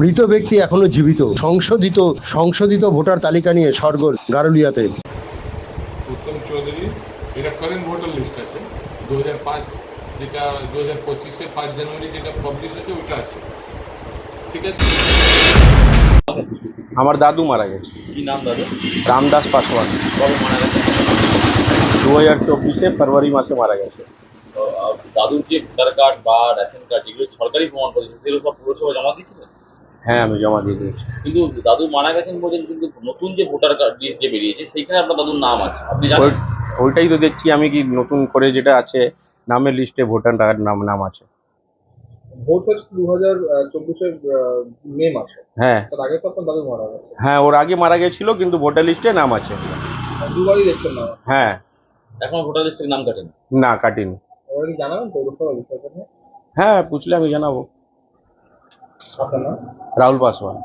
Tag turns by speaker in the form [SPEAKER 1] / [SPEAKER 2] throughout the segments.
[SPEAKER 1] মৃত ব্যক্তি এখনও জীবিত। সংশোধিত সংশোধিত ভোটার তালিকা নিয়ে সরগোল গারুলিয়াতে।
[SPEAKER 2] উত্তম চৌধুরী এটা কারেন্ট ভোটার লিস্ট আছে। দু হাজার পাঁচ যেটা দু হাজার পঁচিশে পাঁচ জানুয়ারি যেটা পাবলিশ হয়েছে ওটা আছে। ঠিক আছে?
[SPEAKER 3] আমার দাদু মারা গেছে।
[SPEAKER 4] কি নাম দাদা?
[SPEAKER 3] রামদাস পাসওয়ান
[SPEAKER 4] কবে মারা গেছে?
[SPEAKER 3] দু হাজার চব্বিশে ফেব্রুয়ারি মাসে মারা গেছে।
[SPEAKER 4] দাদুর যে ভোটার কার্ড বা রেশন কার্ড যেগুলো সরকারি প্রমাণপত্র সেগুলো সব পুরসভা জমা দিয়েছিলেন?
[SPEAKER 3] হ্যাঁ আমি জমা দিয়ে দিয়েছি।
[SPEAKER 4] কিন্তু দাদু মারা গেছেন বলছেন কিন্তু নতুন যে ভোটার কার্ড লিস্ট যে বেরিয়েছে সেইখানে আপনার দাদুর নাম আছে। আপনি জানেন?
[SPEAKER 3] ওইটাই তো দেখছি আমি কি নতুন করে যেটা আছে নামের লিস্টে ভোটার কার্ড নাম নাম আছে।
[SPEAKER 5] ভোট হচ্ছে দু হাজার চব্বিশের মে মাসে।
[SPEAKER 3] হ্যাঁ।
[SPEAKER 5] তার আগে তো আপনার দাদু মারা গেছে।
[SPEAKER 3] হ্যাঁ ওর আগে মারা গেছিল কিন্তু ভোটার লিস্টে নাম আছে।
[SPEAKER 5] দুবারই দেখছেন না।
[SPEAKER 3] হ্যাঁ।
[SPEAKER 4] এখন ভোটার লিস্ট থেকে নাম কাটেন?
[SPEAKER 3] না কাটিনি।
[SPEAKER 5] এবার কি জানাবেন? পৌরসভা বিষয়টা নিয়ে
[SPEAKER 3] হ্যাঁ পুছলে আমি জানাব। রাহুল পাসওয়ান।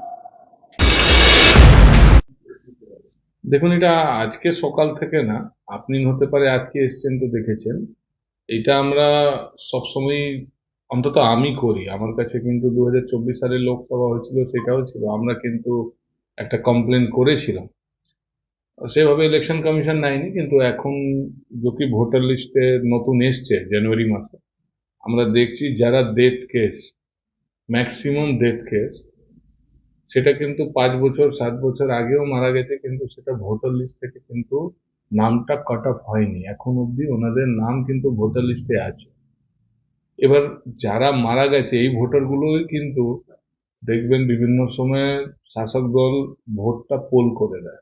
[SPEAKER 2] দেখুন এটা আজকে সকাল থেকে না আপনি হতে পারে আজকে এসছেন তো দেখেছেন। এটা আমরা সবসময় অন্তত আমি করি। আমার কাছে কিন্তু দু হাজার চব্বিশ সালে লোকসভা হয়েছিল সেটাও ছিল। আমরা কিন্তু একটা কমপ্লেন করেছিলাম। সেভাবে ইলেকশন কমিশন নেয়নি কিন্তু এখন যদি ভোটার লিস্টে নতুন এসছে জানুয়ারি মাসে আমরা দেখছি যারা death case maximum death case সেটা কিন্তু পাঁচ বছর, সাত বছর আগেও মারা গেছে, কিন্তু সেটা ভোটার লিস্ট থেকে কিন্তু নামটা কাট অফ হয়নি। এখন অবধি ওনাদের নাম কিন্তু ভোটার লিস্টে আছে। এবার যারা মারা গেছে, এই ভোটারগুলোই কিন্তু দেখবেন বিভিন্ন সময়ে শাসক দল ভোটটা পোল করে দেয়।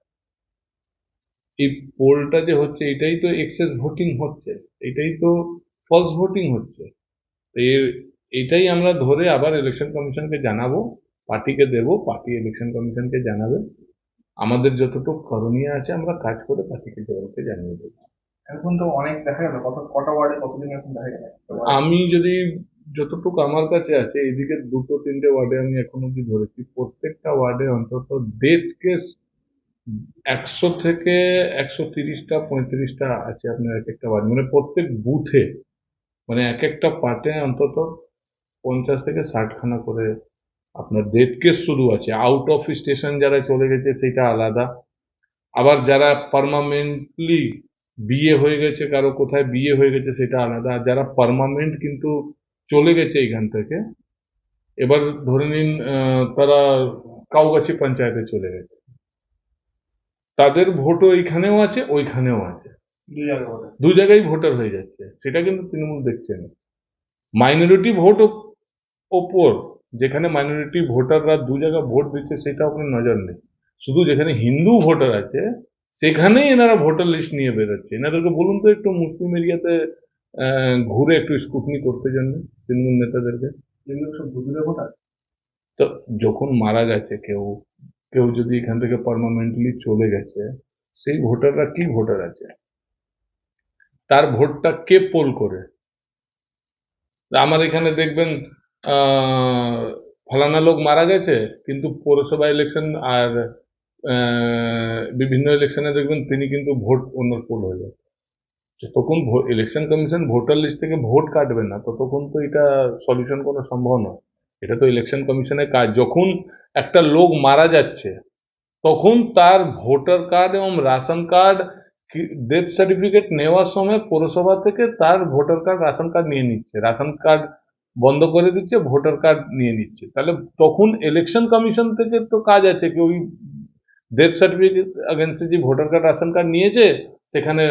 [SPEAKER 2] এই পোলটা যে হচ্ছে, এটাই তো এক্সেস ভোটিং হচ্ছে, এটাই তো ফলস ভোটিং হচ্ছে। এর এটাই আমরা ধরে আবার ইলেকশন কমিশনকে জানাব পার্টিকে দেব পার্টি ইলেকশন কমিশনকে জানাবে। আমাদের যতটুকু করণীয় আছে আমরা কাজ করে পার্টিকে জবাবকে জানিয়ে দেবো।
[SPEAKER 5] এখন তো অনেক দেখা গেল কত কটা ওয়ার্ডে কতদিন এখন দেখা গেল?
[SPEAKER 2] আমি যদি যতটুকু আমার কাছে আছে এদিকে দুটো তিনটে ওয়ার্ডে আমি এখন অব্দি ধরেছি। প্রত্যেকটা ওয়ার্ডে অন্তত ডেথ কেস একশো থেকে একশো তিরিশটা পঁয়ত্রিশটা আছে আপনার এক একটা ওয়ার্ড। মানে প্রত্যেক বুথে মানে এক একটা পার্টে অন্তত পঞ্চাশ থেকে ষাটখানা করে আপনার ডেথ কেস শুরু আছে। আউট অফ স্টেশন যারা চলে গেছে সেটা আলাদা। আবার যারা পার্মানেন্টলি বিয়ে হয়ে গেছে কারও কোথায় বিয়ে হয়ে গেছে সেটা আলাদা। আর যারা পার্মানেন্ট কিন্তু চলে গেছে এইখান থেকে এবার ধরে নিন আহ, তারা কাউগাছি পঞ্চায়েতে চলে গেছে। তাদের ভোটও এইখানেও আছে ওইখানেও আছে।
[SPEAKER 5] দুই জায়গায়
[SPEAKER 2] দু জায়গায় ভোটার হয়ে যাচ্ছে। সেটা কিন্তু তৃণমূল দেখছে না। মাইনরিটি ভোট ও- ওপর যেখানে মাইনরিটি ভোটাররা দু জায়গায় ভোট দিচ্ছে সেটা আপনার নজর নেই। শুধু যেখানে হিন্দু ভোটার আছে সেখানেই এনারা ভোটার লিস্ট নিয়ে বেরোচ্ছে। এনাদেরকে বলুন তো একটু মুসলিম এরিয়াতে ঘুরে একটু স্কুটনি করতে জন্য তৃণমূল নেতাদেরকে। তো যখন মারা গেছে কেউ কেউ যদি এখান থেকে পারমানেন্টলি চলে গেছে সেই ভোটাররা কি ভোটার আছে? তার ভোটটা কে পোল করে? আমার এখানে দেখবেন ফলানা লোক মারা গেছে, কিন্তু পৌরসভা ইলেকশন আর বিভিন্ন ইলেকশনে দেখবেন তিনি কিন্তু ভোট অন্য পোল হয়ে যাচ্ছে। যতক্ষণ ইলেকশন কমিশন ভোটার লিস্ট থেকে ভোট কাটবে না, ততক্ষণ তো এটা সলিউশন কোনো সম্ভব নয়। এটা তো ইলেকশন কমিশনের কাজ। যখন একটা লোক মারা যাচ্ছে, তখন তার ভোটার কার্ড এবং রেশন কার্ড ডেথ সার্টিফিকেট নেওয়ার সময় পৌরসভা থেকে তার ভোটার কার্ড রেশন কার্ড নিয়ে নিচ্ছে। রেশন কার্ড বন্ধ করে দিচ্ছে ভোটার কার্ড নিয়ে নিচ্ছে। তাহলে তখন ইলেকশন কমিশন থেকে তো কাজ আছে কি ওই ডেথ সার্টিফিকেট এগেন্সে যে ভোটার কার্ড রেশন কার্ড নিয়েছে সেখানে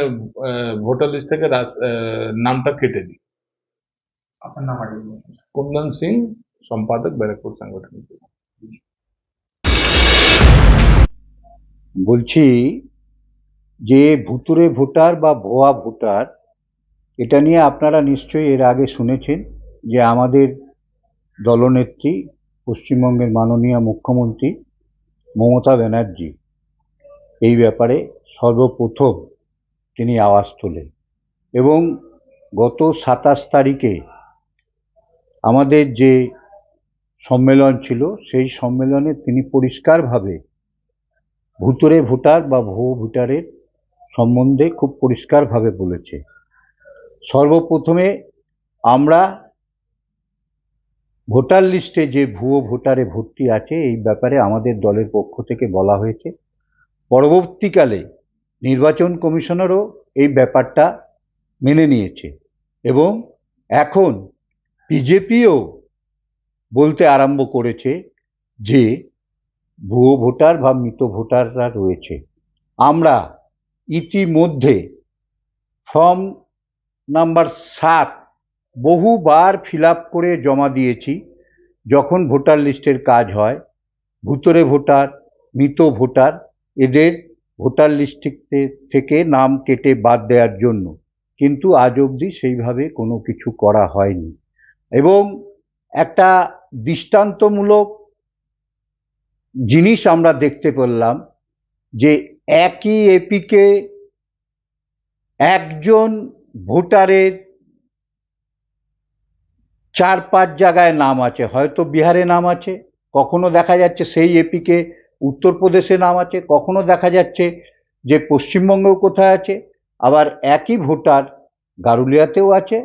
[SPEAKER 2] ভোটার লিস্ট থেকে নামটা কেটে দিই। কুন্দন সিং সম্পাদক ব্যারাকপুর সাংগঠনিক
[SPEAKER 6] বলছি যে ভুতুরে ভোটার বা ভোয়া ভোটার এটা নিয়ে আপনারা নিশ্চয়ই এর আগে শুনেছেন। যে আমাদের দলনেত্রী, পশ্চিমবঙ্গের মাননীয় মুখ্যমন্ত্রী মমতা ব্যানার্জি, এই ব্যাপারে সর্বপ্রথম তিনি আওয়াজ তোলেন। এবং গত সাতাশ তারিখে আমাদের যে সম্মেলন ছিল, সেই সম্মেলনে তিনি পরিষ্কারভাবে ভুতুরে ভোটার বা ভুয়ো ভোটারের সম্বন্ধে খুব পরিষ্কারভাবে বলেছে। সর্বপ্রথমে আমরা ভোটার লিস্টে যে ভুয়ো ভোটারে ভর্তি আছে, এই ব্যাপারে আমাদের দলের পক্ষ থেকে বলা হয়েছে। পরবর্তীকালে নির্বাচন কমিশনারও এই ব্যাপারটা মেনে নিয়েছে এবং এখন বিজেপিও বলতে আরম্ভ করেছে যে ভুয়ো ভোটার বা মৃত ভোটাররা রয়েছে। আমরা ইতিমধ্যে ফর্ম নাম্বার সাত বহুবার ফিল আপ করে জমা দিয়েছি। যখন ভোটার লিস্টের কাজ হয়, ভুতরে ভোটার, মৃত ভোটার, এদের ভোটার লিস্ট থেকে নাম কেটে বাদ দেওয়ার জন্য। কিন্তু আজ অবধি সেইভাবে কোনো কিছু করা হয়নি। এবং একটা দৃষ্টান্তমূলক জিনিস আমরা দেখতে পেলাম যে একই এপিকে একজন ভোটারের চার পাঁচ জায়গায় নাম আছে। হয়তো বিহারে নাম আছে, কখনো দেখা যাচ্ছে সেই এপিকে উত্তরপ্রদেশে নাম আছে, কখনো দেখা যাচ্ছে যে পশ্চিমবঙ্গ কোথায় আছে, আবার একই ভোটার গারুলিয়াতেও আছে,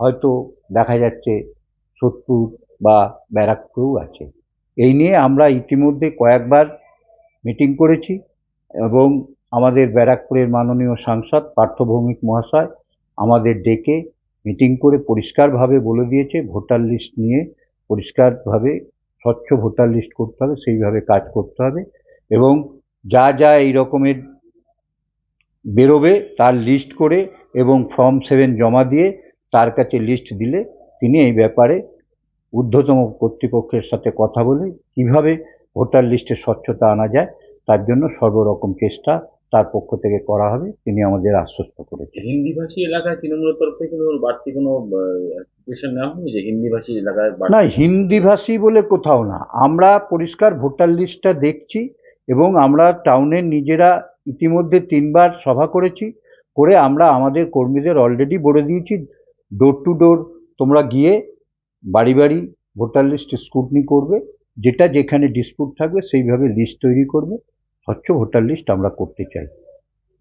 [SPEAKER 6] হয়তো দেখা যাচ্ছে সোদপুর বা ব্যারাকপুরেও আছে। এই নিয়ে আমরা ইতিমধ্যে কয়েকবার মিটিং করেছি এবং আমাদের ব্যারাকপুরের মাননীয় সাংসদ পার্থভৌমিক মহাশয় আমাদের ডেকে মিটিং করে পরিষ্কারভাবে বলে দিয়েছে, ভোটার লিস্ট নিয়ে পরিষ্কারভাবে স্বচ্ছ ভোটার লিস্ট করতে হবে, সেইভাবে কাজ করতে হবে এবং যা যা এই রকমের বেরোবে তার লিস্ট করে এবং ফর্ম সেভেন জমা দিয়ে তার কাছে লিস্ট দিলে তিনি এই ব্যাপারে ঊর্ধ্বতম কর্তৃপক্ষের সাথে কথা বলে কীভাবে ভোটার লিস্টে স্বচ্ছতা আনা যায়, তার জন্য সর্বরকম চেষ্টা তার পক্ষ থেকে করা হবে তিনি আমাদের আশ্বস্ত করেছেন।
[SPEAKER 4] হিন্দিভাষী এলাকায় তৃণমূলের তরফ থেকে বাড়তি কোনো নেওয়া হয়নি যে হিন্দিভাষী এলাকায়
[SPEAKER 6] না হিন্দিভাষী বলে কোথাও না। আমরা পরিষ্কার ভোটার লিস্টটা দেখছি এবং আমরা টাউনের নিজেরা ইতিমধ্যে তিনবার সভা করেছি করে আমরা আমাদের কর্মীদের অলরেডি বলে দিয়েছি ডোর টু ডোর তোমরা গিয়ে বাড়ি বাড়ি ভোটার লিস্ট স্ক্রুটনি করবে যেটা যেখানে ডিসপুট থাকবে সেইভাবে লিস্ট তৈরি করবে। স্বচ্ছ ভোটার লিস্ট আমরা করতে চাই।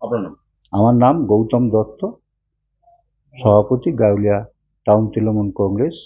[SPEAKER 4] আপনার নাম?
[SPEAKER 6] আমার নাম গৌতম দত্ত সভাপতি গাউলিয়া টাউন তৃণমূল কংগ্রেস।